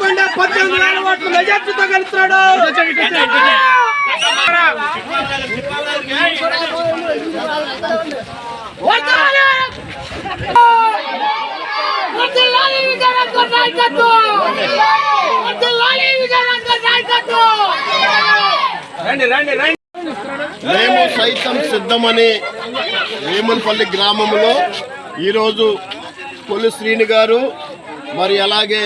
పెట్టుకోండి పద్దెనిమిది వేల ఓట్లు మెజార్టీతో గెలుస్తున్నాడు. వర్ధిల్లాలి విజయనగర నాయకత్వం వర్ధిల్లాలి విజయనగర నాయకత్వం రండి రండి రండి. మేము సైతం సిద్ధమని వేమనపల్లి గ్రామంలో ఈరోజు కొల్లు శ్రీని గారు మరి అలాగే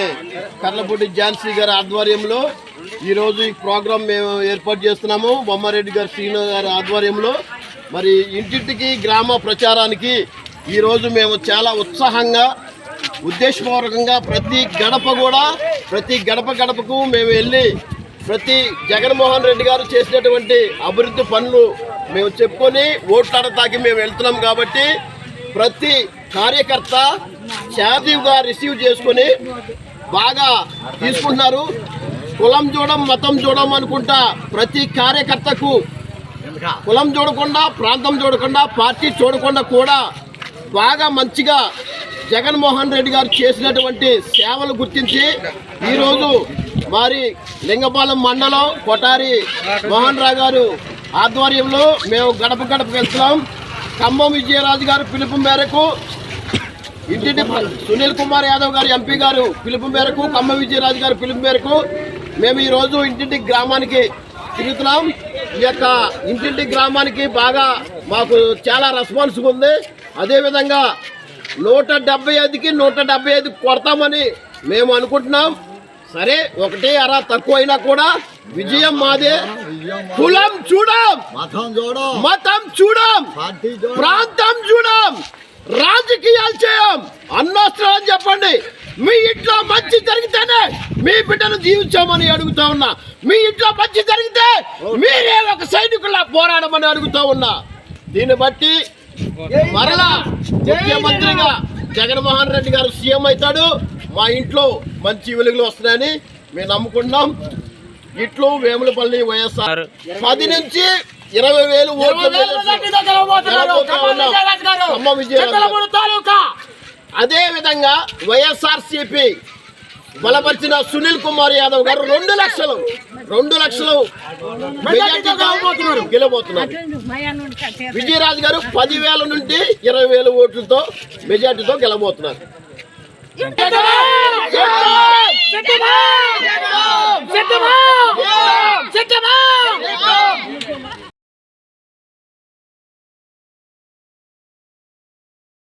కర్లపూడి ఝాన్సీ గారి ఆధ్వర్యంలో ఈరోజు ఈ ప్రోగ్రాం మేము ఏర్పాటు చేస్తున్నాము. బొమ్మారెడ్డి గారు శ్రీను గారి ఆధ్వర్యంలో. మరి ఇంటింటికి గ్రామ ప్రచారానికి ఈరోజు మేము చాలా ఉత్సాహంగా ఉద్దేశపూర్వకంగా ప్రతి గడప కూడా ప్రతి గడప గడపకు మేము వెళ్ళి ప్రతి జగన్మోహన్ రెడ్డి గారు చేసినటువంటి అభివృద్ధి పనులు మేము చెప్పుకొని ఓట్లాడతాకి మేము వెళ్తున్నాం కాబట్టి ప్రతి కార్యకర్త శాదీవ్గా రిసీవ్ చేసుకొని బాగా తీసుకుంటున్నారు. కులం చూడం మతం చూడం అనుకుంటా ప్రతి కార్యకర్తకు కులం చూడకుండా ప్రాంతం చూడకుండా పార్టీ చూడకుండా కూడా బాగా మంచిగా జగన్మోహన్ రెడ్డి గారు చేసినటువంటి సేవలు గుర్తించి ఈరోజు మరి లింగపాలెం మండలం కొటారి మోహన్ రావు గారు ఆధ్వర్యంలో మేము గడప గడప వెళ్తున్నాం. ఖమ్మం విజయరాజు గారు పిలుపు మేరకు ఇంటింటి సునీల్ కుమార్ యాదవ్ గారు ఎంపీ గారు పిలుపు మేరకు ఖమ్మం విజయరాజు గారి పిలుపు మేరకు మేము ఈరోజు ఇంటింటి గ్రామానికి తిరుగుతున్నాం. ఈ యొక్క ఇంటింటి గ్రామానికి బాగా మాకు చాలా రెస్పాన్స్ ఉంది. అదేవిధంగా నూట డెబ్బై ఐదుకి నూట డెబ్బై ఐదు కొడతామని మేము అనుకుంటున్నాం. సరే ఒకటి అరా తక్కువ అయినా కూడా విజయం మాదే. కులం చూడం. మతం చూడం. మతం చూడం. ప్రాంతం చూడం. రాజకీయాలు చేయం. అన్నవసరం అని చెప్పండి. మీ ఇంట్లో మంచి జరిగితేనే మీ బిడ్డను జీవించామని అడుగుతా ఉన్నా. మీ ఇంట్లో మంచి జరిగితే మీరే ఒక సైనికులా పోరాడమని అడుగుతా ఉన్నా. దీన్ని బట్టి మరలా ముఖ్యమంత్రిగా జగన్మోహన్ రెడ్డి గారు సీఎం అవుతాడు. మా ఇంట్లో మంచి వెలుగులు వస్తున్నాయని మేము నమ్ముకుంటున్నాం. ఇట్లు వేములపల్లి వైఎస్ఆర్ పది నుంచి ఇరవై వేలు ఓట్లు ఖమ్మం విజయనగరం. తాలూకా అదే విధంగా వైఎస్ఆర్ సిపి బలపరిచిన సునీల్ కుమార్ యాదవ్ గారు రెండు లక్షలు రెండు లక్షలు మెజార్టీతో గెలబోతున్నారు విజయరాజు గారు పదివేల నుండి ఇరవై వేల ఓట్లతో మెజార్టీతో గెలబోతున్నారు